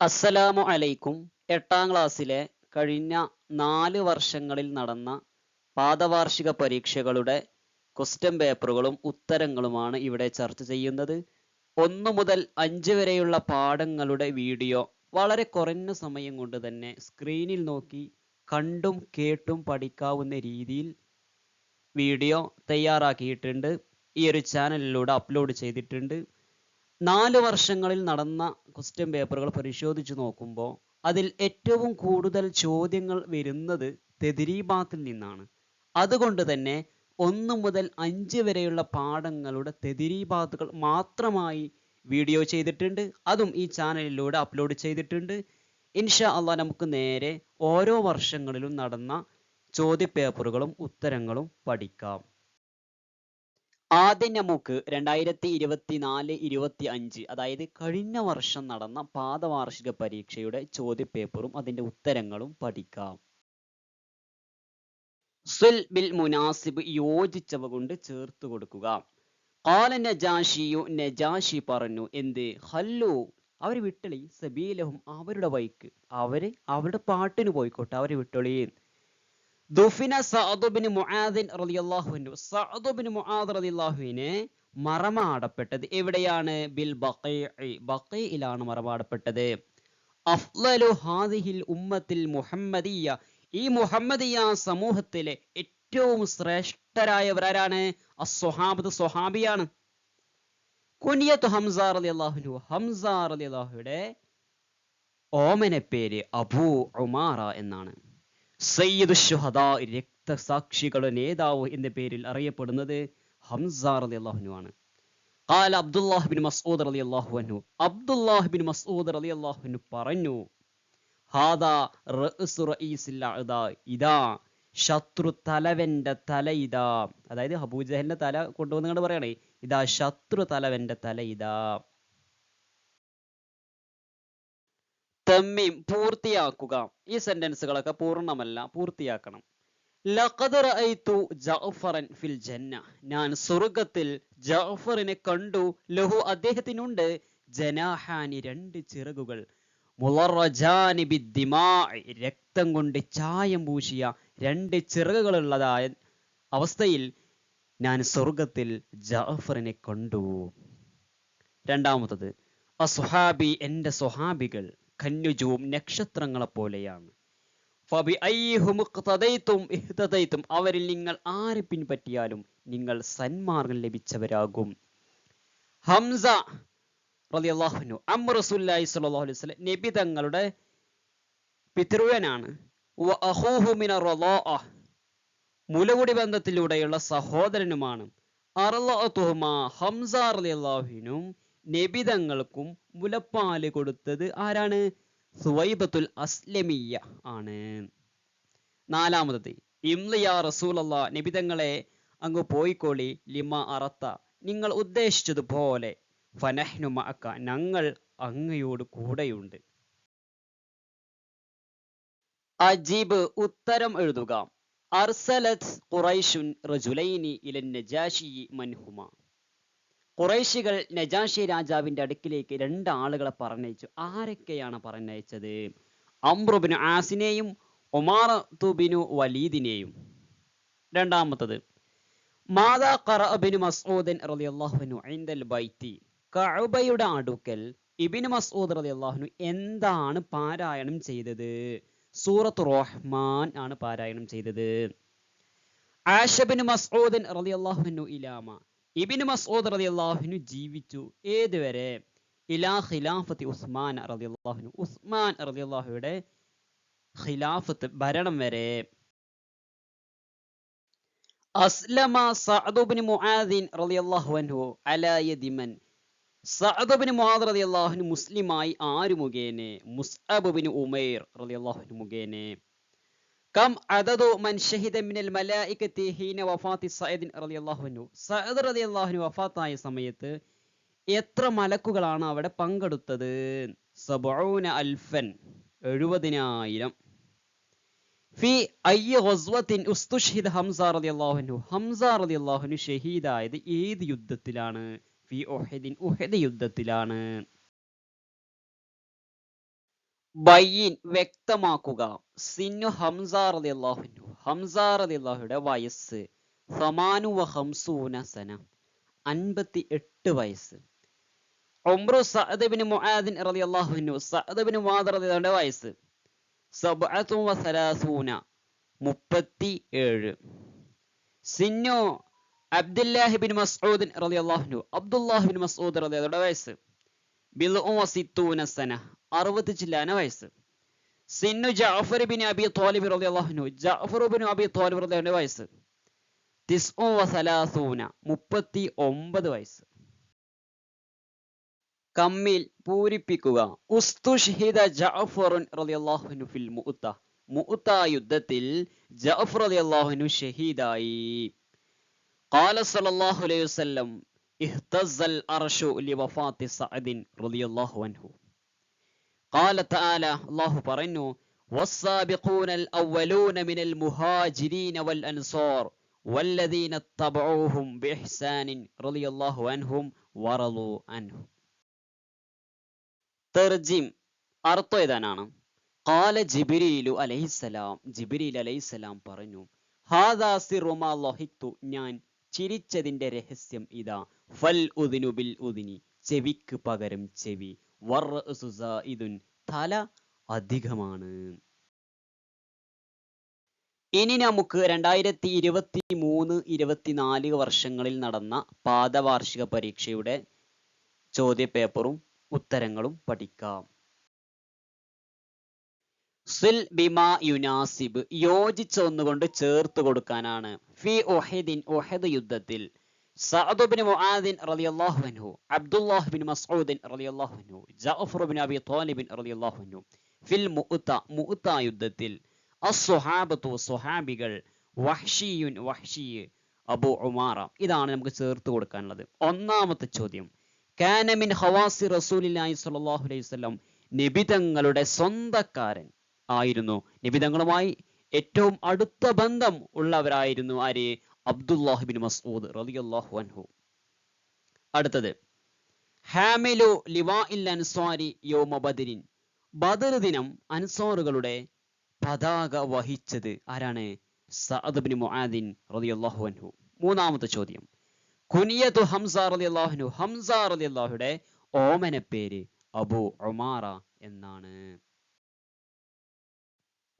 അസ്സലാമു അലൈക്കും. എട്ടാം ക്ലാസ്സിലെ കഴിഞ്ഞ നാല് വർഷങ്ങളിൽ നടന്ന പാദവാർഷിക പരീക്ഷകളുടെ ക്വസ്റ്റ്യൻ പേപ്പറുകളും ഉത്തരങ്ങളുമാണ് ഇവിടെ ചർച്ച ചെയ്യുന്നത്. ഒന്ന് മുതൽ അഞ്ച് വരെയുള്ള പാഠങ്ങളുടെ വീഡിയോ വളരെ കുറഞ്ഞ സമയം കൊണ്ട് തന്നെ സ്ക്രീനിൽ നോക്കി കണ്ടും കേട്ടും പഠിക്കാവുന്ന രീതിയിൽ വീഡിയോ തയ്യാറാക്കിയിട്ടുണ്ട്. ഈ ഒരു ചാനലിലൂടെ അപ്ലോഡ് ചെയ്തിട്ടുണ്ട്. നാല് വർഷങ്ങളിൽ നടന്ന ക്വസ്റ്റ്യൻ പേപ്പറുകൾ പരിശോധിച്ച് നോക്കുമ്പോൾ അതിൽ ഏറ്റവും കൂടുതൽ ചോദ്യങ്ങൾ വരുന്നത് തെതിരീബാത്തിൽ നിന്നാണ്. അതുകൊണ്ട് തന്നെ ഒന്ന് മുതൽ അഞ്ച് വരെയുള്ള പാഠങ്ങളുടെ തെതിരീബാത്തുകൾ മാത്രമായി വീഡിയോ ചെയ്തിട്ടുണ്ട്. അതും ഈ ചാനലിലൂടെ അപ്ലോഡ് ചെയ്തിട്ടുണ്ട്. ഇൻഷാ അള്ളാ നമുക്ക് നേരെ ഓരോ വർഷങ്ങളിലും നടന്ന ചോദ്യപേപ്പറുകളും ഉത്തരങ്ങളും പഠിക്കാം. ആദ്യം നമുക്ക് രണ്ടായിരത്തി ഇരുപത്തി നാല് ഇരുപത്തി അഞ്ച് അതായത് കഴിഞ്ഞ വർഷം നടന്ന പാദവാർഷിക പരീക്ഷയുടെ ചോദ്യപേപ്പറും അതിന്റെ ഉത്തരങ്ങളും പഠിക്കാം. സുൽ ബിൽ മുനാസിബ് യോജിച്ചവ കൊണ്ട് ചേർത്ത് കൊടുക്കുക. കാല നജാഷിയു നജാഷി പറഞ്ഞു എന്ത്? ഹല്ലു അവർ വിട്ടളി. സബീലഹും അവരുടെ വൈക്ക്. അവർ അവരുടെ പാട്ടിന് പോയിക്കോട്ടെ അവർ വിട്ടളി. ദുഫിന സഅദുബിന് മുആദിൻ റളിയല്ലാഹു അൻഹു. സഅദുബിന് മുആദ് റളിയല്ലാഹുവിനെ മറമാടപ്പെട്ടത് എവിടെയാണ്? ബിൽ ബഖീഇലാണ് മറമാടപ്പെട്ടത്. അഫ്ളലു ഹാദിഹിൽ ഉമ്മത്തിൽ മുഹമ്മദിയ ഈ മുഹമ്മദിയ സമൂഹത്തിലെ ഏറ്റവും ശ്രേഷ്ഠരായവരാരാണ് അസ്വഹാബത്ത് സ്വഹാബിയാണ്. കുനിയത്ത് ഹംസ റളിയല്ലാഹു ഹംസ അള്ളാഹുയുടെ ഓമന പേര് അബൂ ഉമാറ എന്നാണ്. സയ്യിദ് ഷുഹദ രക്തസാക്ഷികളുടെ നേതാവ് എന്ന പേരിൽ അറിയപ്പെടുന്നത് ഹംസ റളിയല്ലാഹു ആണ് قال عبد الله بن مسعود رضي الله عنه عبد الله بن مسعود رضي الله عنه പറഞ്ഞു ഹാദാ റഅ്സു റഈസിൽ അഅദാ ഇതാ ശത്രു തലവന്റെ തല ഇതാ അതായത് അബൂജഹലിന്റെ തല കൊണ്ടുവന്നുകൊണ്ട് പറയണേ ഇതാ ശത്രു തലവന്റെ തല ഇതാ തമ്മീം പൂർത്തിയാക്കുക. ഈ സെന്റൻസുകളൊക്കെ പൂർണമല്ല പൂർത്തിയാക്കണം. ജഅഫറൻ ഫിൽ ജന്ന. ഞാൻ സ്വർഗത്തിൽ ജഅഫറിനെ കണ്ടു. ലഹു അദ്ദേഹത്തിനുണ്ട്. ജനാഹാനി രണ്ട് ചിറകുകൾ. രക്തം കൊണ്ട് ചായം പൂശിയ രണ്ട് ചിറകുകളുള്ളതായ അവസ്ഥയിൽ ഞാൻ സ്വർഗത്തിൽ ജഅഫറിനെ കണ്ടു. രണ്ടാമത്തത് അസുഹാബി എന്റെ സ്വഹാബികൾ. കന്നുജവും നക്ഷത്രങ്ങളെ പോലെയാണ് ഫബി അവരിൽ നിങ്ങൾ ആരെ പിൻപറ്റിയാലും നിങ്ങൾ സന്മാർഗം ലഭിച്ചവരാകും. ഹംസ റളിയല്ലാഹു അൻഹു അം അലൈഹി നബി തങ്ങളുടെ പിതൃവനാണ് മുലകുടി ബന്ധത്തിലൂടെയുള്ള സഹോദരനുമാണ്. ഹംസ റളിയല്ലാഹുവിനും നബി തങ്ങൾക്കും മുലപ്പാൽ കൊടുത്തത് ആരാണ്? സുവൈബത്തുൽ അസ്ലമിയ ആണ്. നാലാമത്തത് ഇംലിയ റസൂലല്ല നബിതങ്ങളെ അങ്ങ് പോയിക്കോളി ലിമ അറത്ത. നിങ്ങൾ ഉദ്ദേശിച്ചതുപോലെ ഫനഹ്നു മഅക്ക ഞങ്ങൾ അങ്ങയോട് കൂടെയുണ്ട്. അജീബ് ഉത്തരം എഴുതുക. അർസലത് ഖുറൈഷുൻ റജുലൈനി ഇലൻ നജാഷി മൻഹുമ. കുറേശികൾ നജാഷി രാജാവിന്റെ അടുക്കിലേക്ക് രണ്ട് ആളുകളെ പറഞ്ഞയച്ചു. ആരൊക്കെയാണ് പറഞ്ഞയച്ചത്? അമ്രുബിന് ആസിനെയും ഒമാർ തുബിനു വലീദിനെയും. രണ്ടാമത്തത് മാതാ ഖറഅബിനു മസ്ഊദൻ റളിയല്ലാഹുനു ഇൻദൽ ബൈത്തി. കഅബയുടെ അടുക്കൽ ഇബ്നു മസ്ഊദ് റളിയല്ലാഹുനു എന്താണ് പാരായണം ചെയ്തത്? സൂറത്ത് റഹ്മാൻ ആണ് പാരായണം ചെയ്തത്. ആഷബിന് മസ്ഊദൻ റളിയല്ലാഹുനു ഇലാമ. ഇബിന് മസൂദ് റതി അള്ളാഹുനു ജീവിച്ചു. ഏതുവരെ? ഇലാ ഖിലാഫത്തി ഉസ്മാൻ റളിയല്ലാഹുനു ഉസ്മാൻ റളിയല്ലാഹുയുടെ ഖിലാഫത്ത് ഭരണം വരെ. അസ്ലമ സഅദ് ഇബ്നു മുആദിൻ റളിയല്ലാഹു അൻഹു അലാ യദി മൻ. സഅദ് ഇബ്നു മുആദ് റളിയല്ലാഹു അൻഹു മുസ്ലിമായി ആര് മുഖേനെ മുസ്അബ് ഇബ്നു ഉമൈർ റളിയല്ലാഹു അൻഹു മുഖേനെ. കം അതതു മൻ ഷഹിദ മിനൽ മലായിക്കത്തി ഹീന വഫാത്തി സയദിൻ റളിയല്ലാഹു അൻഹു. സഅദ് റളിയല്ലാഹു അൻഹു വഫാത്തായ സമയത്ത് എത്ര മലക്കുകളാണ് അവിടെ പങ്കെടുത്തത്? സബഊന അൽഫൻ എഴുപതിനായിരം. ഫി അയ്യ ഗസ്വത്തിൻ ഉസ്തുഷ്ഹിദ ഹംസ റളിയല്ലാഹു അൻഹു. ഹംസ റളിയല്ലാഹു അൻഹു ഷഹീദായത് ഏത് യുദ്ധത്തിലാണ്? ഫി ഉഹദിൻ ഉഹദ് യുദ്ധത്തിലാണ്. ബയ്യിൻ വ്യക്തമാക്കുക. സിന്നു ഹംസ റളിയല്ലാഹു ഹംസ റളിയല്ലാഹുയുടെ വയസ്സ് സമാനു ഹംസൂന സന. അൻപത്തി എട്ട് വയസ്സ്. ഉംറു സഅദ് ബിൻ മുആദിൻ റളിയല്ലാഹു അൻഹു. സഅദ് ബിൻ മുആദ് റളിയല്ലാഹുവിന്റെ വയസ്സ് സബഅതു വ സലാസൂന. മുപ്പത്തി ഏഴ് സിന്നു അബ്ദുല്ലാഹിബിൻ മസ്ഊദിൻ മസ്ഊദ് റളിയല്ലാഹു അൻഹു. അബ്ദുല്ലാഹി ബിൻ മസ്ഊദ് റളിയല്ലാഹുവിന്റെ വയസ്സ്. ബിൽഉ വ സിത്തൂന സന. അറുപത്തി ചില്ലാന വയസ്സ് സിന്നു ജഅഫർ ബിൻ അബി ത്വാലിബ് റളിയല്ലാഹു അൻഹു ജഅഫർ ബിൻ അബി ത്വാലിബ് റളിയല്ലാഹുവിന്റെ വയസ്സ് തിസ്ഉ വ സലാസൂന മുപ്പത്തി ഒമ്പത് വയസ്സ് കമ്മിൽ പൂരിപ്പിക്കുക ഉസ്തുഷ്ഹിദ ജഅഫറുൻ റളിയല്ലാഹു അൻഹു ഫിൽ മുഅത്ത മുഅത്ത യുദ്ധത്തിൽ ജഅഫർ റളിയല്ലാഹു അൻഹു ഷഹീദായി قال صلى الله عليه وسلم اهتز الأرش لوفاة سعد رضي الله عنه قال تعالى الله പറഞ്ഞു والسابقون الأولون من المهاجرين والأنصار والذين اتبعوهم بإحسان رضي الله عنهم ورضوا عنه തെർജിം അർത്ഥം ഏതാനാണ് കാല ജിബിരിയിലു അലൈഹിസലാം ജിബിരിൽ അലൈഹിസലാം പറഞ്ഞു ഹാദാ സിറുമാ ലൊഹിത്തു ഞാൻ ചിരിച്ചതിന്റെ രഹസ്യം ഇതാ ഫൽ ഉദിനു ബിൽ ഉദിനി ചെവിക്ക് പകരം ചെവി ഇതുൻ തല അധികമാണ്. ഇനി നമുക്ക് രണ്ടായിരത്തി ഇരുപത്തി മൂന്ന് ഇരുപത്തിനാല് വർഷങ്ങളിൽ നടന്ന പാദവാർഷിക പരീക്ഷയുടെ ചോദ്യപേപ്പറും ഉത്തരങ്ങളും പഠിക്കാം. സിൽ ബിമാ യുനാസിബ് യോജിച്ച ഒന്നുകൊണ്ട് ചേർത്ത് കൊടുക്കാനാണ്. ഫി ഒഹദിൻ ഒഹദ് യുദ്ധത്തിൽ സഅദ് ബിൻ മുആദിൻ റളിയല്ലാഹു അൻഹു അബ്ദുല്ലാഹ് ബിൻ മസ്ഊദിൻ റളിയല്ലാഹു അൻഹു ജഅഫർ ബിൻ അബി ത്വാലിബിൻ റളിയല്ലാഹു അൻഹു. ഫിൽ മുഅത്ത മുഅത്ത യുദ്ധത്തിൽ അസ്സുഹാബത്തു സുഹാബികൾ വഹ്ഷിയുൻ വഹ്ഷി അബു ഉമാറ. ഇതാണ് നമുക്ക് ചേർത്ത് കൊടുക്കാനുള്ളത്. ഒന്നാമത്തെ ചോദ്യം. കാന മിൻ ഹവാസി റസൂലില്ലാഹി സ്വല്ലല്ലാഹു അലൈഹി വസല്ലം നിബിതങ്ങളുടെ സ്വന്തക്കാരൻ ആയിരുന്നു. നിബിതങ്ങളുമായി ഏറ്റവും അടുത്ത ബന്ധം ഉള്ളവരായിരുന്നു ആര്? അബ്ദുല്ലാഹ് ബിൻ മസ്ഊദ് റളിയല്ലാഹു അൻഹു. അടുത്തത് ഹാമിലു ലിവാ ഇൽ അൻസ്വാരി യോമ ബദരിൻ. ബദർ ദിനം അൻസാറുകളുടെ പതാക വഹിച്ചത് ആരാണ്? സഅദ് ഇബ്നു മുആദിൻ റളിയല്ലാഹു അൻഹു. മൂന്നാമത്തെ ചോദ്യം കുനിയതു ഹംസ റളിയല്ലാഹു അൻഹു. ഹംസ റളിയല്ലാഹുയുടെ ഓമന പേര് അബു ഉമാറ എന്നാണ്.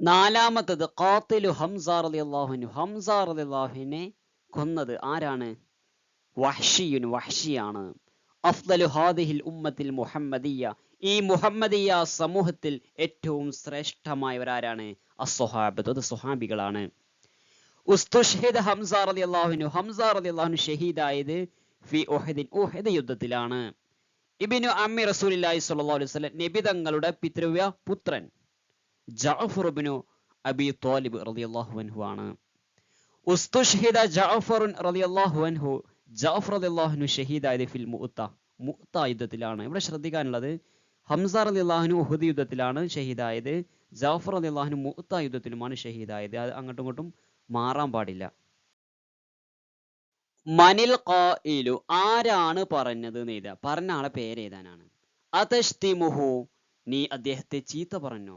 നാലാമത്തത് ഖാത്തിലു ഹംസ റളിയല്ലാഹു അൻഹു. ഹംസ റളിയല്ലാഹുവിനെ കൊന്നത് ആരാണ്? വഹ്ഷിയുൻ വഹ്ഷിയാണ്. അഫ്ദലു ഹാദിഹിൽ ഉമ്മത്തിൽ മുഹമ്മദിയ ഈ മുഹമ്മദിയ സമൂഹത്തിൽ ഏറ്റവും ശ്രേഷ്ഠമായവരാരാണ്? അസ്വഹാബത്ത് അത് സ്വഹാബികളാണ്. ഉസ്തുഷ്ഹിദ ഹംസ റളിയല്ലാഹു അൻഹു. ഹംസ റളിയല്ലാഹു അള്ളാഹുനു ഷഹീദായത് ഫി ഒഹദിൻ ഒഹദ് യുദ്ധത്തിലാണ്. ഇബ്നു അമ്മി റസൂലുള്ളാഹി സ്വല്ലല്ലാഹു അലൈഹി വസല്ലം നബി തങ്ങളുടെ പിതൃവ്യ പുത്രൻ ജഅഫർ ഇബ്നു അബി ത്വാലിബ് റളിയല്ലാഹു അൻഹു ആണ്. ഉസ്തുഷ്ഹിദ ജാഫറുൻ റളിയല്ലാഹു അൻഹു. ജഅഫർ റളിയല്ലാഹു അൻഹു ഷഹീദായത് ഫിൽ മുഅത്ത മുഅത്ത യുദ്ധത്തിലാണ്. ഇവിടെ ശ്രദ്ധിക്കാനുള്ളത് ഹംസ റളിയല്ലാഹു ഉഹദ് യുദ്ധത്തിലാണ് ഷഹീദായത്. ജഅഫർ റളിയല്ലാഹു മുഅത്ത യുദ്ധത്തിലുമാണ് ഷഹീദായത്. അത് അങ്ങോട്ടും ഇങ്ങോട്ടും മാറാൻ പാടില്ല. മനിൽ ഖായിലു ആരാണ് പറഞ്ഞത് എന്ന് പറഞ്ഞ ആളെ പേര് എഴുതാനാണ്. അതഷ്തിമുഹു നീ അദ്ദേഹത്തെ ചീത്ത പറഞ്ഞോ?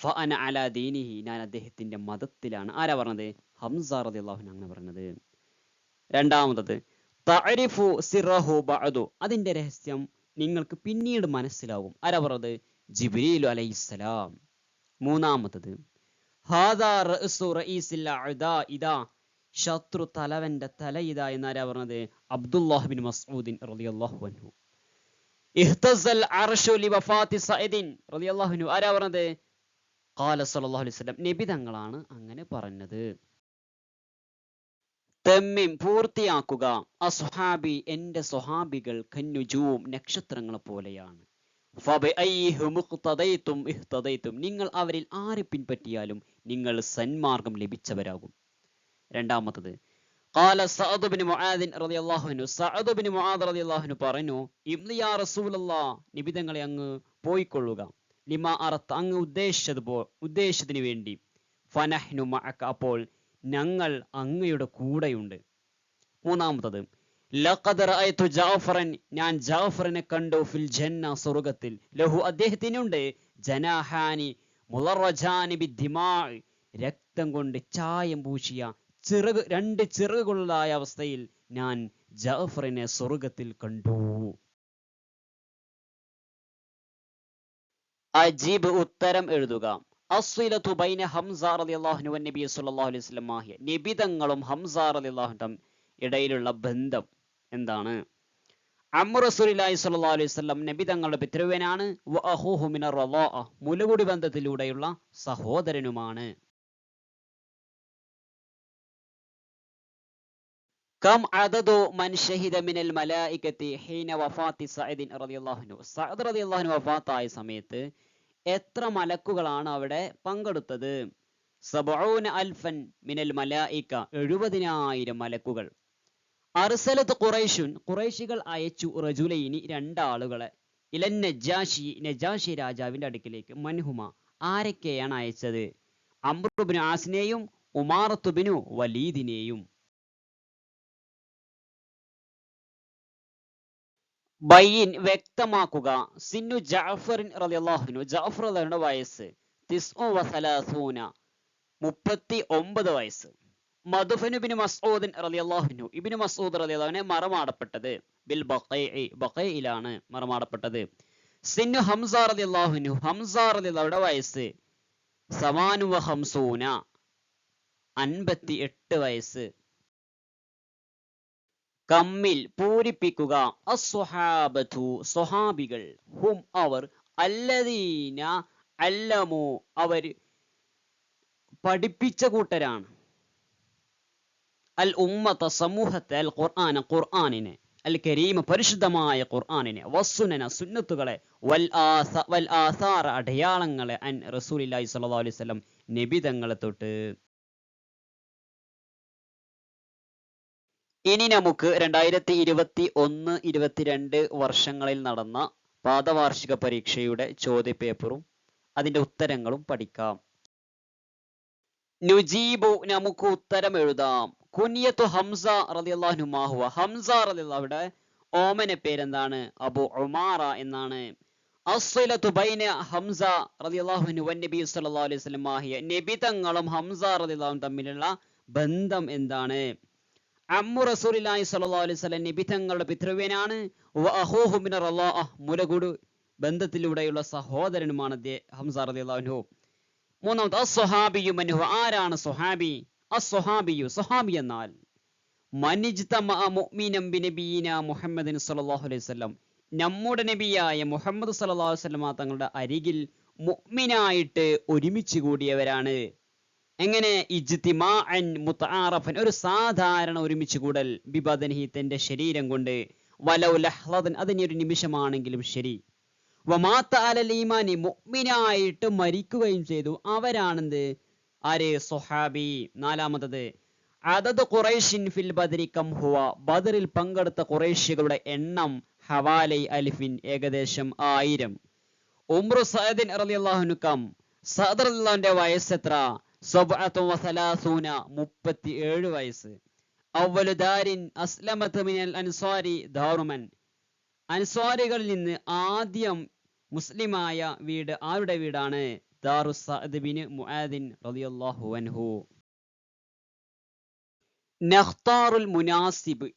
ഫഅന അലാ ദീനിഹി ഞാൻ അദ്ദേഹത്തിന്റെ മതത്തിലാണ്. ആരാ പറഞ്ഞത്? ഹംസ അൻഹു അങ്ങനെ പറഞ്ഞത് രണ്ടാമത്തത് തഅരിഫു സിറഹു ബഅദു. അതിന്റെ രഹസ്യം നിങ്ങൾക്ക് പിന്നീട് മനസ്സിലാവും. ആരാ പറഞ്ഞത്? ജിബ്രീൽ അലൈഹിസ്സലാം മൂന്നാമത്തത് ഹാദാ റഅ്സു റഈസിൽ അഅദാ ഇദാ. ശത്രു തലവന്റെ തല ഇതാ എന്നാരാ പറഞ്ഞത്? അബ്ദുല്ലാഹ് ബിൻ മസ്ഊദിൻ റളിയല്ലാഹു അൻഹു. ഇഹ്തസൽ അർശു ലിവഫാത്തി സഅദിൻ റളിയല്ലാഹു അൻഹു. ആരാ പറഞ്ഞത്? ഖാല സല്ലല്ലാഹു അലൈഹി വസല്ലം. നബി തങ്ങളാണ് അങ്ങനെ പറഞ്ഞത്. തെമ്മിം പൂർത്തിയാക്കുക അസ്ഹാബി എന്റെ സ്വഹാബികൾ കന്നുജൂം നക്ഷത്രങ്ങളെ പോലെയാണ് നിങ്ങൾ അവരിൽ ആരെ പിൻപറ്റിയാലും നിങ്ങൾ സന്മാർഗം ലഭിച്ചവരാകും രണ്ടാമത്തത് قال سعد بن معاذ رضي الله عنه സഅദ് ബിൻ മുആദ് റളിയല്ലാഹു അൻഹു പറഞ്ഞു ഇബ്ലി യാ റസൂലല്ലാഹ് നിബിതങ്ങളെ അങ്ങ് പോയിക്കൊള്ളുക ലിമ അറത്ത് അങ്ങ് ഉദ്ദേശിച്ചത് പോ ഉദ്ദേശിച്ചതിന് വേണ്ടി ഫനഹ്നു മഅക അപ്പോൾ ഞങ്ങൾ അങ്ങയുടെ കൂടെയുണ്ട്. മൂന്നാമത്തത് ലഖദ് റഅയ്തു ജാഫറൻ ഞാൻ ജാഫറിനെ കണ്ടു ഫിൽ ജന്ന സ്വർഗത്തിൽ. ലഹു അദ്ദേഹത്തിനുണ്ട്. ജനാഹാനി മുളറജാനി ബിദ്ധിമാ രക്തം കൊണ്ട് ചായം പൂശിയ ചിറക് രണ്ട് ചിറകുകളായ അവസ്ഥയിൽ ഞാൻ ജാഫറിനെ സ്വർഗത്തിൽ കണ്ടു. അജീബ് ഉത്തരം എഴുതുക അസ്വിലത്തു ബൈന ഹംസ റളിയല്ലാഹു വൻ നബി സല്ലല്ലാഹു അലൈഹി വസല്ലം മാഹിയ നിബിതങ്ങളും ഹംസാർ അലി അള്ളാഹുനും ഇടയിലുള്ള ബന്ധം എന്താണ്? അമ്മുറസുലി സ്വല്ലല്ലാഹു അലൈഹി വസല്ലം നബി തങ്ങളുടെ പിതൃവനാണ് മുലകുടി ബന്ധത്തിലൂടെയുള്ള സഹോദരനുമാണ്. കം ഷഹിദ മിനൽ മലായികത്തി ഹീന വഫാത്തി സഅദിൻ റളിയല്ലാഹു അൻഹു സഅദ് റളിയല്ലാഹു അൻഹു വഫാത്തായ സമയത്ത് എത്ര മലക്കുകളാണ് അവിടെ പങ്കെടുത്തത്? സബഊന അൽഫൻ മിനൽ മലായിക എഴുപതിനായിരം മലക്കുകൾ. അർസലത്ത് ഖുറൈഷുൻ ഖുറൈശികൾ അയച്ചു റജുലൈനി രണ്ടാളുകളെ. ഇലൻ നജാഷി നജാഷി രാജാവിന്റെ അടുക്കിലേക്ക് മൻഹുമ ആരൊക്കെയാണ് അയച്ചത്? അമ്രുബിൻ ആസിനെയും ഉമാറത്തുബിനു വലീദിനെയും. ബയ്യിൻ വ്യക്തമാക്കുക. സിന്നു ജഅഫറിൻ റളിയല്ലാഹുനു ജാഫർ റളിയുടെ വയസ്സ് തിസ്ഉ വസലാസൂന മുപ്പത്തി ഒമ്പത് വയസ്സ്. മധുഫനുബിന് മസ്ഊദിൻ റളിയല്ലാഹുനു ഇബ്നു മസ്ഊദ് റളിയല്ലാഹുവിനെ മറമാടപ്പെട്ടത്. ബിൽ ബഖൈഇ ബഖൈയിലാണ് മറമാടപ്പെട്ടത്. സിന്നു ഹംസ റളിയല്ലാഹുനു ഹംസ റളിയല്ലാഹുയുടെ വയസ്സ് സമാനു ഹംസൂന. അൻപത്തി എട്ട് വയസ്സ്. കമ്മിൽ പൂരിപ്പിക്കുക. അസ്വഹാബു സ്വഹാബികൾ ഹും അവർ അല്ലദീന അല്ലമു. അവർ പഠിപ്പിച്ച കൂട്ടരാണ്. അൽ ഉമ്മത്ത സമൂഹത്തെ അൽ ഖുർആന ഖുർആനിനെ അൽ കരീമ പരിശുദ്ധമായ ഖുർആനിനെ വസ്സുനന സുന്നത്തുകളെ വൽ ആസ വൽ ആസാറ അടയാളങ്ങളെ അൻ റസൂലില്ലാഹി സ്വല്ലല്ലാഹു അലൈഹി വസല്ലം നബി തങ്ങളെ തൊട്ട് ഇനി നമുക്ക് രണ്ടായിരത്തി ഇരുപത്തി ഒന്ന് ഇരുപത്തിരണ്ട് വർഷങ്ങളിൽ നടന്ന പാദവാർഷിക പരീക്ഷയുടെ ചോദ്യപേപ്പറും അതിന്റെ ഉത്തരങ്ങളും പഠിക്കാം. നുജീബു നമുക്ക് ഉത്തരം എഴുതാം. കുനിയത്തു ഹംസ റളിയല്ലാഹു മാഹുവ ഹംസ റലിയുടെ ഓമന പേരെന്താണ്? അബു ഉമാറ എന്നാണ്. ബൈന ഹംസ റളിയല്ലാഹു വൻ നബി അലൈഹി വസല്ലം മാഹിയ നബി തങ്ങളും ഹംസ റളിയല്ലാഹു തമ്മിലുള്ള ബന്ധം എന്താണ്? അമ്മു റസൂലി സ്വല്ലല്ലാഹു അലൈഹി വസല്ലം നബി തങ്ങളുടെ പിതൃവ്യനാണ്. വ അഖൂഹു മിന റല്ലാഹ് മുലകുടു ബന്ധത്തിലൂടെയുള്ള സഹോദരനുമാണ് ഹംസ റളിയല്ലാഹു അൻഹു. മൂന്നാമത് അസ്വഹാബിയു മൻഹു ആരാണ് സ്വഹാബി? അസ്വഹാബിയു സ്വഹാബി എന്നാൽ മനിജ്തമ മുഅ്മിനം ബിനബീന മുഹമ്മദിൻ സ്വല്ലല്ലാഹു അലൈഹി വസല്ലം. നമ്മുടെ നബിയായ മുഹമ്മദ് സ്വല്ലല്ലാഹു അലൈഹി വസല്ലമ തങ്ങളുടെ അരികിൽ മുഅ്മിനായിട്ട് ഒരുമിച്ച് കൂടിയവരാണ്. എങ്ങനെ ഒരു സാധാരണ ഒരുമിച്ച് കൂടൽ ബിബദനിഹി തന്റെ ശരീരം കൊണ്ട്. വലൗ ലഹ്ലദൻ അതിനി ഒരു നിമിഷമാണെങ്കിലും ശരി. വമാത്ത അലലീമാനി മുഅ്മിനായിട്ട് മരിക്കുകയും ചെയ്തു. അവരാണെന്ത്? ആര്? സൊഹാബി നാലാമത്തത് അതത് ഖുറൈഷിൻ ഫിൽ ബദരി കം ഹുവ. ബദറിൽ പങ്കെടുത്ത ഖുറൈശികളുടെ എണ്ണം ഹവാലൈ അലിഫിൻ ഏകദേശം ആയിരം. ഉംറു സഅദിൻ റളിയല്ലാഹു കം. സഅദ് റളിയല്ലാഹുവിന്റെ വയസ്സ് എത്ര സബ്അത്തു വസലാസൂന മുപ്പത്തി ഏഴ് വയസ്സ് മിനൽ ദാറുമൻ. അൻസ്വാരികളിൽ നിന്ന് ആദ്യം മുസ്ലിമായ വീട് ആരുടെ വീടാണ്? മുആദിൻ റളിയല്ലാഹു അൻഹു. നഖ്താറുൽ മുനാസിബ്.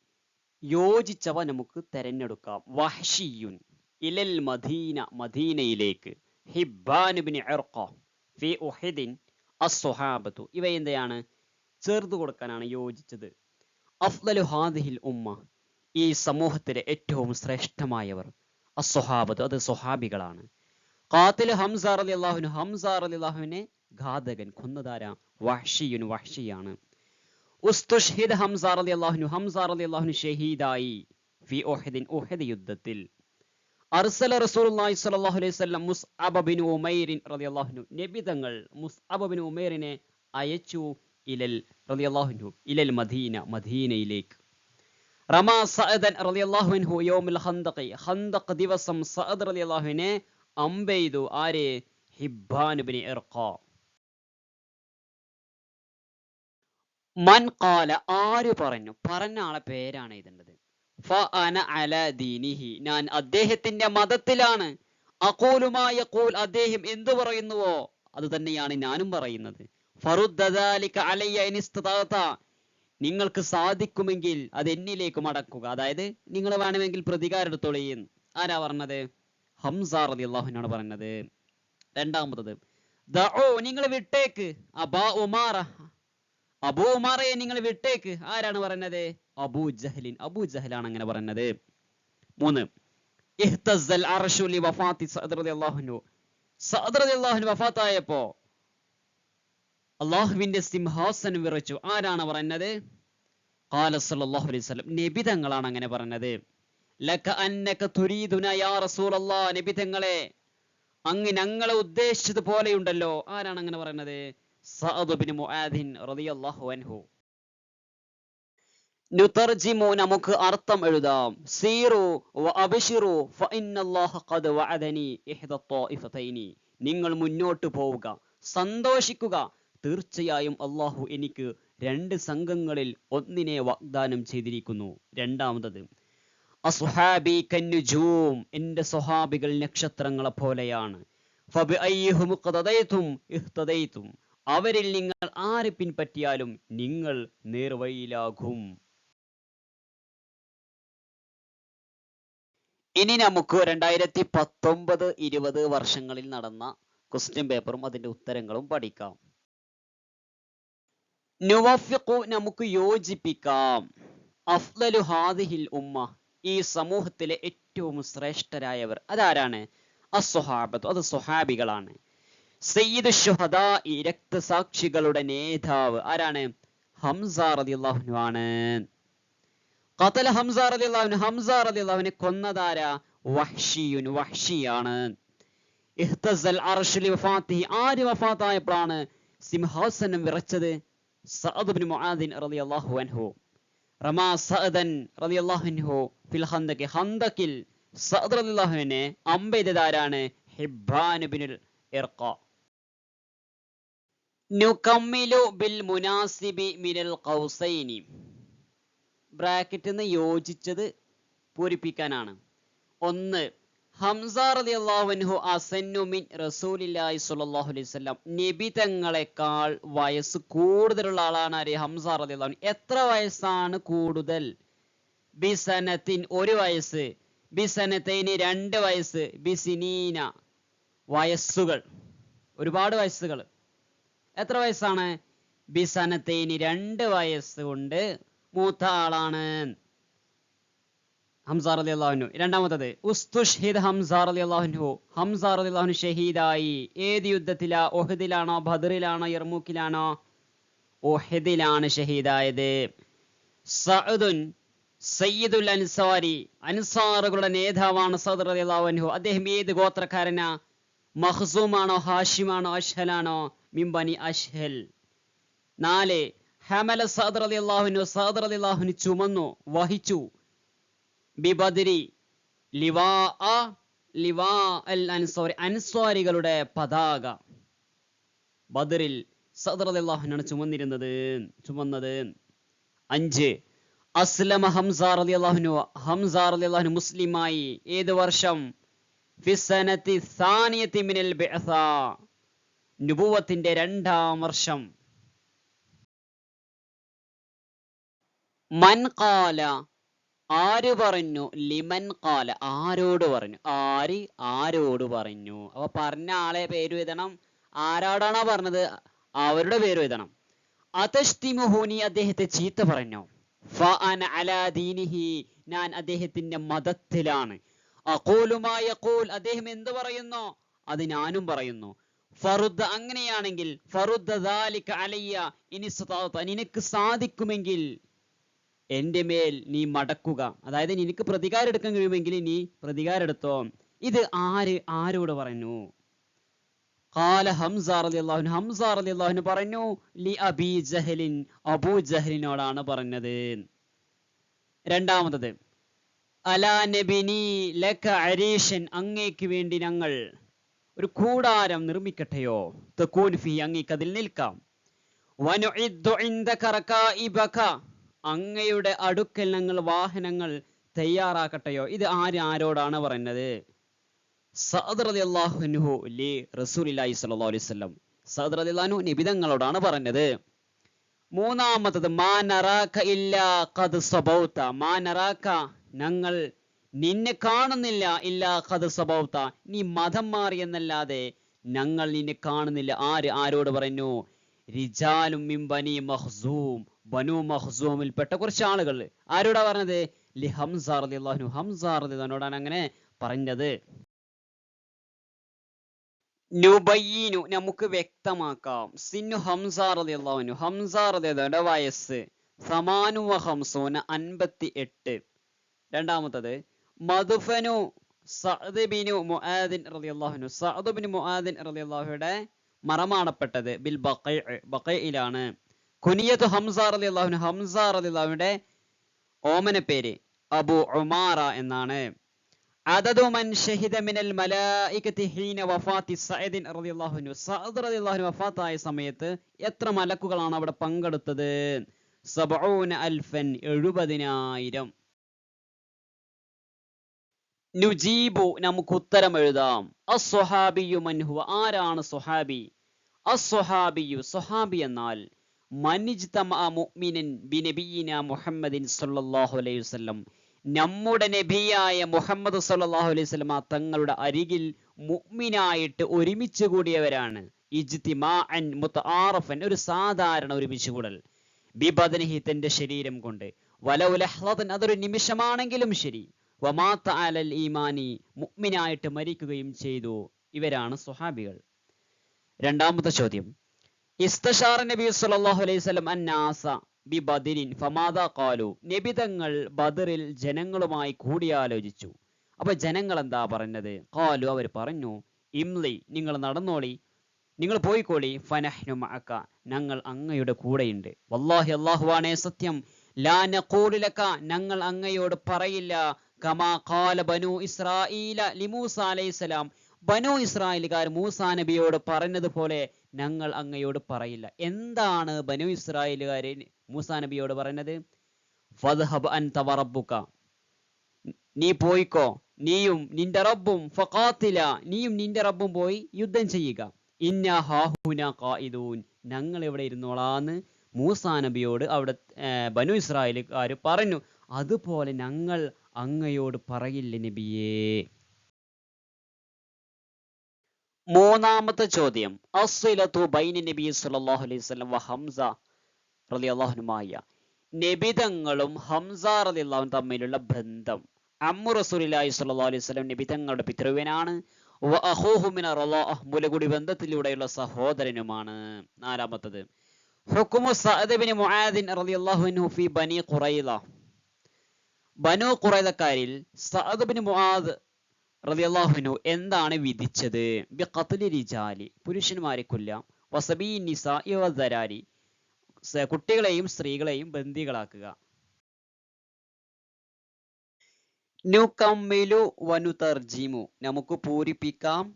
യോജിച്ചവ നമുക്ക് തെരഞ്ഞെടുക്കാം. വഹ്ഷിയുൻ. ഇലൽ മദീന മദീനയിലേക്ക്. ഹിബ്ബാൻ ഫി ഉഹിദിൻ അസ്വഹാബത്തു ഇവ എന്തെയാണ് ചേർത്ത് കൊടുക്കാനാണ് യോജിച്ചത്. അഫ്ദലു ഹാദിഹിൽ ഉമ്മ ഈ സമൂഹത്തിലെ ഏറ്റവും ശ്രേഷ്ഠമായവർ അസ്വഹാബത്ത് അത് സ്വഹാബികളാണ്. കാത്തിൽ ഹംസ അലി അള്ളാഹുന് ഹംസ അലി അള്ളാഹുവിനെ ഘാതകൻ കൊന്നതാര? വഹ്ഷിയുൻ വഹ്ഷിയാണ്. ഉസ്തുഷ്ഹിദ് ഹംസ അലി അള്ളാഹുനു ഹംസ അലി അള്ളാഹുനു ഷഹീദായി. ഫി ഓഹദിൻ ഓഹദ് യുദ്ധത്തിൽ. അർസല റസൂലുള്ളാഹി സ്വല്ലല്ലാഹു അലൈഹി വസല്ലം ഉമൈറിൻ റളിയല്ലാഹു അൻഹു. നബി തങ്ങൾ മുസ്അബ ഉമൈറിനെ അയച്ചു ഇലൽ റളിയല്ലാഹു അൻഹു. ഇലൽ മദീന മദീനയിലേക്ക്. സഅദൻ റളിയല്ലാഹു അൻഹു ദിവസം സഅദ് ഹിബ്ബാൻ ബിൻ ഇർഖാ. മൻ പറഞ്ഞു? പറഞ്ഞ ആളെ പേരാണ് എഴുതേണ്ടത് ഞാൻ അദ്ദേഹത്തിന്റെ മതത്തിലാണ്. യഖൂൽ അദ്ദേഹം എന്തു പറയുന്നുവോ അത് തന്നെയാണ് ഞാനും പറയുന്നത്. നിങ്ങൾക്ക് സാധിക്കുമെങ്കിൽ അത് എന്നിലേക്ക് മടക്കുക. അതായത് നിങ്ങൾ വേണമെങ്കിൽ പ്രതികാരം എടുത്തോളീന്ന് ആരാ പറഞ്ഞത്? ഹംസ അള്ളാഹുനാണ് പറഞ്ഞത്. രണ്ടാമത്തത് നിങ്ങൾ വിട്ടേക്ക്. അബാ ഉമാറ. അബൂ ഉമാറയെ നിങ്ങൾ വിട്ടേക്ക്. ആരാണ് പറഞ്ഞത്? അബൂ ജഹലിൻ അബൂ ജഹലാണ് അങ്ങനെ പറഞ്ഞത് മൂന്ന് വഫാത്തായപ്പോ അള്ളാഹുവിന്റെ സിംഹാസനം വിറച്ചു. ആരാണ് പറഞ്ഞത് ഖാല സല്ലല്ലാഹു അലൈഹി വസല്ലം. നബി തങ്ങളാണ് അങ്ങനെ പറഞ്ഞത് ലക അന്നക തുരീദുന യാ റസൂലല്ലാഹ് നബി തങ്ങളെ അങ്ങ് ഞങ്ങളെ ഉദ്ദേശിച്ചത് പോലെയുണ്ടല്ലോ ആരാണ് അങ്ങനെ പറയുന്നത്? സഅദ് ബിൻ മുആദിൻ റളിയല്ലാഹു അൻഹു. നുതർജിമു നമുക്ക് അർത്ഥം എഴുതാം. സീറു അബിഷിറു നിങ്ങൾ മുന്നോട്ട് പോവുക. സന്തോഷിക്കുക. തീർച്ചയായും അള്ളാഹു എനിക്ക് രണ്ട് സംഘങ്ങളിൽ ഒന്നിനെ വാഗ്ദാനം ചെയ്തിരിക്കുന്നു. രണ്ടാമതത് അസുഹാബി കന്നുജൂം എന്റെ സ്വഹാബികൾ നക്ഷത്രങ്ങളെ പോലെയാണ്. അവരിൽ നിങ്ങൾ ആരെ പിൻപറ്റിയാലും നിങ്ങൾ നേർവഴിയിലാകും. ഇനി നമുക്ക് രണ്ടായിരത്തി പത്തൊമ്പത് ഇരുപത് വർഷങ്ങളിൽ നടന്ന ക്വസ്റ്റ്യൻ പേപ്പറും അതിന്റെ ഉത്തരങ്ങളും പഠിക്കാം. നുവഫിഖു നമുക്ക് യോജിപ്പിക്കാം. അഫ്ലലു ഹാദിഹിൽ ഉമ്മ ഈ സമൂഹത്തിലെ ഏറ്റവും ശ്രേഷ്ഠരായവർ അതാരാണ്? അസ്വഹാബത്ത് അത് സ്വഹാബികളാണ്. സയ്യിദ് ഷുഹദാ ഈ രക്തസാക്ഷികളുടെ നേതാവ് ആരാണ്? ഹംസ റളിയല്ലാഹു ആണ്. ഖതല ഹംസ റളിയല്ലാഹു ഹംസ റളിയല്ലാഹുവിനെ കൊന്നതാരാ? വഹ്ഷിയുൻ വഹ്ഷിയാണ് ആരി വഫാത്തായപ്പോഴാണ് സിംഹാസനം വിറച്ചത്? ഇബ്നു മുആദിൻ റളിയല്ലാഹു അൻഹു. റമാ സഅദൻ റളിയല്ലാഹു അൻഹു ഫിൽ ഖന്ദഖി ഖന്ദഖിൽ സഅദ് റളിയല്ലാഹുവിനെ അമ്പെയ്തതാരാണ് ഹിബ്ബാൻ ബിനുൽ ഇർഖ. നുകമ്മിലു ബിൽ മുനാസിബി മിനൽ ഖൗസൈനി. ബ്രാക്കറ്റിൽ നിന്ന് യോജിച്ചത് പൂരിപ്പിക്കാനാണ്. ഒന്ന് ഹംസ റളിയല്ലാഹു അൻഹു അസന്നു മിൻ റസൂലില്ലാഹി സ്വല്ലല്ലാഹു അലൈഹി വസല്ലം. നബി തങ്ങളെക്കാൾ വയസ്സ് കൂടുതലുള്ള ആളാണ് ആര്? ഹംസ റളിയല്ലാഹു അള്ളാഹു എത്ര വയസ്സാണ് കൂടുതൽ? ബിസനത്തിൻ ഒരു വയസ്സ് ബിസനത്തൈന് രണ്ട് വയസ്സ് ബിസിനീന വയസ്സുകൾ. ഒരുപാട് വയസ്സുകൾ. എത്ര വയസ്സാണ്? ബിസനത്തൈന് രണ്ട് വയസ്സ് കൊണ്ട് മൂത്ത ആളാണ്. ഹംസ അള്ളാഹുനു രണ്ടാമത്തത് ഉസ്തുഷ്ഹിദ് ഹംസ ഹംസാർ ഹംസ അള്ളാഹുനു ഷഹീദായി. ഏത് യുദ്ധത്തിലാ? ഒഹദിലാണോ ബദറിലാണോ? യർമൂക്കിലാണോ? ഒഹദിലാണ് ഷഹീദായത്. സഅദുൻ സയ്യിദുൽ അൻസാരി. അൻസാറുകളുടെ നേതാവാണ് സഅദ് റളിയല്ലാഹു അൻഹു. അദ്ദേഹം ഏത് ഗോത്രക്കാരനാ? മഖസൂമാണോ ഹാഷിമാണോ? അഷ്ഹലാണോ? മിംബനി അഷ്ഹൽ. നാല് ഹമല സഅദ് റളിയല്ലാഹു അൻഹു സഅദ് റളിയല്ലാഹു അൻഹു ചുമന്നു വഹിച്ചു. ബിബദരി ലിവാ ലിവാ അൽ അൻസാരി അൻസ്വാരികളുടെ പതാക. ബദറിൽ സദർ അള്ളാഹുനാണ് ചുമന്നിരുന്നത് ചുമന്നത്. അഞ്ച് അസ്ലമ ഹംസ റളിയല്ലാഹു ഹംസ റളിയല്ലാഹു മുസ്ലിമായി ഏത് വർഷം? ഫിസനത്തി സാനിയത്തി മിനൽ ബിഅസ. നുബുവത്തിന്റെ രണ്ടാം വർഷം. മൻ ഖാല. ആര് പറഞ്ഞു? ലിമൻ കാല ആരോട് പറഞ്ഞു? ആര്? ആരോട് പറഞ്ഞു? അപ്പൊ പറഞ്ഞ ആളെ പേര് എഴുതണം. ആരോടാണോ പറഞ്ഞത്? അവരുടെ പേര് എഴുതണം. അതഷ്തിമുഹൂനി അദ്ദേഹത്തെ ചീത്ത പറഞ്ഞു? ഞാൻ അദ്ദേഹത്തിന്റെ മതത്തിലാണ്. അദ്ദേഹം എന്ത് പറയുന്നു? അത് ഞാനും പറയുന്നു. ഫറുദ് അങ്ങനെയാണെങ്കിൽ ഫറുദ് അലയ്യ ഇനി നിനക്ക് സാധിക്കുമെങ്കിൽ എന്റെ മേൽ നീ മടക്കുക. അതായത് നിനക്ക് പ്രതികാരം എടുക്കാൻ കഴിയുമെങ്കിൽ നീ പ്രതികാരം എടുത്തോ. ഇത് ആര് ആരോട് പറഞ്ഞു കാല ഹംസ റളിയല്ലാഹു ഹംസ റളിയല്ലാഹു പറഞ്ഞു ലി അബി ജഹലിൻ അബൂ ജഹലിനോടാണ് പറഞ്ഞത്. രണ്ടാമത്തത് അലാ നബിനി ലക അരീഷൻ അങ്ങേക്ക് വേണ്ടി ഞങ്ങൾ ഒരു കൂടാരം നിർമ്മിക്കട്ടെയോ? തക്കൂൻ ഫി അങ്ങേക്ക് അതിൽ നിൽക്കാം. വനുഇദ്ദു ഇൻദക റകാഇബക അങ്ങയുടെ അടുക്കൽ ഞങ്ങൾ വാഹനങ്ങൾ തയ്യാറാക്കട്ടെയോ? ഇത് ആര് ആരോടാണ് പറയുന്നത്? സഅദ് റളിയല്ലാഹു അൻഹു ലി റസൂലില്ലാഹി സ്വല്ലല്ലാഹു അലൈഹി വസല്ലം. സഅദ് റളിയല്ലാഹു അൻഹു നിബിതങ്ങളോടാണ് പറഞ്ഞത് മൂന്നാമത്തത് മാ ഇല്ലാ ഖദ് സബൗത മാ ഞങ്ങൾ നിന്നെ കാണുന്നില്ല ഇല്ലാ ഖദ് സബൗത നീ മതം മാറി എന്നല്ലാതെ ഞങ്ങൾ നിന്നെ കാണുന്നില്ല. ആര് ആരോട് പറഞ്ഞു റിജാലും മിൻ ബനി മഖ്സൂം. ബനു മഹ്സൂമിൽപ്പെട്ട കുറച്ച് ആളുകൾ. ആരോടാ പറഞ്ഞത്? ലി ഹംസ റളിയല്ലാഹു അൻഹു. ഹംസ റളിയല്ലാഹുവിനോടാണ് അങ്ങനെ പറഞ്ഞത്. നുബയ്യീനു നമുക്ക് വ്യക്തമാക്കാം. സിന്നു ഹംസ റളിയല്ലാഹു അൻഹു. ഹംസ റളിയല്ലാഹുവിന്റെ വയസ്സ് സമാനു ഹംസൂന അൻപത്തി എട്ട് രണ്ടാമത്തത് മധുഫനു സഅദ് ബിനു മുആദിൻ റളിയല്ലാഹു അൻഹു. സഅദ് ബിൻ മുആദിൻ റളിയല്ലാഹുയുടെ മറമാടപ്പെട്ടത് ബിൽ ബഖൈ ബഖൈയിലാണ് കുനിയത്തു ഹംസ റളിയല്ലാഹു അൻഹു ഹംസ അള്ളാഹുവിന്റെ ഓമന പേര് അബു ഉമാറ എന്നാണ്. മൻ ഷഹിദ മിനൽ മലായികത്തി ഹീന റളിയല്ലാഹു അൻഹു. സഅദ് റളിയല്ലാഹു വഫാത്തായ സമയത്ത് എത്ര മലക്കുകളാണ് അവിടെ പങ്കെടുത്തത്? സബഊന അൽഫൻ എഴുപതിനായിരം. നുജീബു നമുക്ക് ഉത്തരം എഴുതാം. ആരാണ് സ്വഹാബി അസ്വഹാബിയു സ്വഹാബി എന്നാൽ മുഹമ്മദിൻ അലൈഹി നമ്മുടെ നബിയായ മുഹമ്മദ് സല്ലാഹു അലൈഹി സ്വലമ തങ്ങളുടെ അരികിൽ മുഹ്മിനായിട്ട് ഒരുമിച്ച് കൂടിയവരാണ്. ഇജ്തിമാഅൻ മുതആറഫൻ ഒരു സാധാരണ ഒരുമിച്ച് കൂടൽ. ബിബദനിഹി തന്റെ ശരീരം കൊണ്ട്. വലൗ ലഹ്ളതൻ അതൊരു നിമിഷമാണെങ്കിലും ശരി. വമാത്ത അലൽ ഈമാനി മുഅ്മിനായിട്ട് മരിക്കുകയും ചെയ്തു. ഇവരാണ് സ്വഹാബികൾ. രണ്ടാമത്തെ ചോദ്യം. ഇസ്തഷാർ നബി സല്ലല്ലാഹു അലൈഹി വസല്ലം അന്നാസ ബി ബദിരിൻ ഖാലു. നബി തങ്ങൾ ബദറിൽ ജനങ്ങളുമായി കൂടിയാലോചിച്ചു. അപ്പൊ ജനങ്ങൾ എന്താ പറഞ്ഞത്? ഖാലു അവർ പറഞ്ഞു ഇംലി നിങ്ങൾ നടന്നോളി നിങ്ങൾ പോയിക്കോളി. ഫനഹ്നു മഅക ഞങ്ങൾ അങ്ങയുടെ കൂടെയുണ്ട്. വല്ലാഹി അല്ലാഹുവാണേ സത്യം. ലാ നഖൂലു ലക ഞങ്ങൾ അങ്ങയോട് പറയില്ല. കമാ ഖാല ബനു ഇസ്രായീല ലിമൂസ അലൈഹിസ്സലാം ബനു ഇസ്രായേലുകാർ മൂസാ നബിയോട് പറഞ്ഞതുപോലെ ഞങ്ങൾ അങ്ങയോട് പറയില്ല. എന്താണ് ബനു ഇസ്രായേലുകാർ മൂസാ നബിയോട് പറഞ്ഞത് ഫദ്ഹബ് അൻ വറബ്ബുക നീ പോയിക്കോ. നീയും നിന്റെ റബ്ബും ഫഖാത്തില. നീയും നിന്റെ റബ്ബും പോയി യുദ്ധം ചെയ്യുക. ഇന്ന ഹാഹുന ഖായിദൂൻ ഞങ്ങൾ ഇവിടെ ഇരുന്നോളാന്ന് മൂസാ നബിയോട് അവിടെ ബനു ഇസ്രായേലുകാർ പറഞ്ഞു. അതുപോലെ ഞങ്ങൾ അങ്ങയോട് പറയില്ല നബിയേ? മൂന്നാമത്തെ ചോദ്യം. അസ്ലത്തു ബൈന നബി സല്ലല്ലാഹു അലൈഹി വ ഹംസ റളിയല്ലാഹു അൻഹുമായ നബിതങ്ങളും ഹംസ റളിയല്ലാഹു തമ്മിലുള്ള ബന്ധം. അമ്മു റസൂലുള്ളാഹി സ്വല്ലല്ലാഹു അലൈഹി വസല്ലം നബിതങ്ങളുടെ പിതൃവ്യനാണ്. വ അഖൂഹു മിന റളാഹ് മുലകുടി ബന്ധത്തിലൂടെയുള്ള സഹോദരനുമാണ്. നാലാമത്തത്. ഹുക്കുമു സഅദ് ഇബ്നു മുആദിൻ റളിയല്ലാഹു അൻഹു ഫി ബനി ഖുറൈള ബനൂ ഖുറൈദക്കാരിൽ സഅദ് ബിൻ മുആദ് റളിയല്ലാഹു അൻഹു എന്താണ് വിധിച്ചത്? ബി ഖത്ലി റിജാലി പുരുഷന്മാരെ കൊല്ലാം. വസബീ നിസാഇ വദരാരി സ- കുട്ടികളെയും സ്ത്രീകളെയും ബന്ദികളാക്കുക. നുകമ്മിലു വനുതർജിമു നമുക്ക് പൂരിപ്പിക്കാം.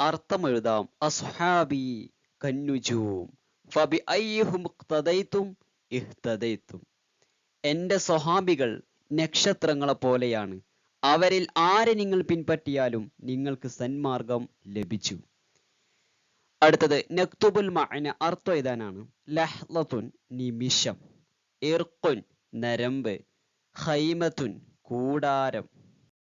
അർത്ഥം എഴുതാം അസ്ഹാബി കന്നുജൂം. ഫബി അയ്യുഹും ഇഖ്തദൈതും ഇഹ്തദൈതും. എന്റെ സ്വഹാബികൾ നക്ഷത്രങ്ങളെ പോലെയാണ് അവരിൽ ആരെ നിങ്ങൾ പിൻപറ്റിയാലും നിങ്ങൾക്ക് സന്മാർഗം ലഭിച്ചു. അടുത്തത് നക്തുബുൽ മഅന അർത്ഥം എഴുതാനാണ്. ലഹ്ലത്തുൻ നിമിഷം. ഇർഖുൻ നരമ്പ്. ഖൈമത്തുൻ കൂടാരം.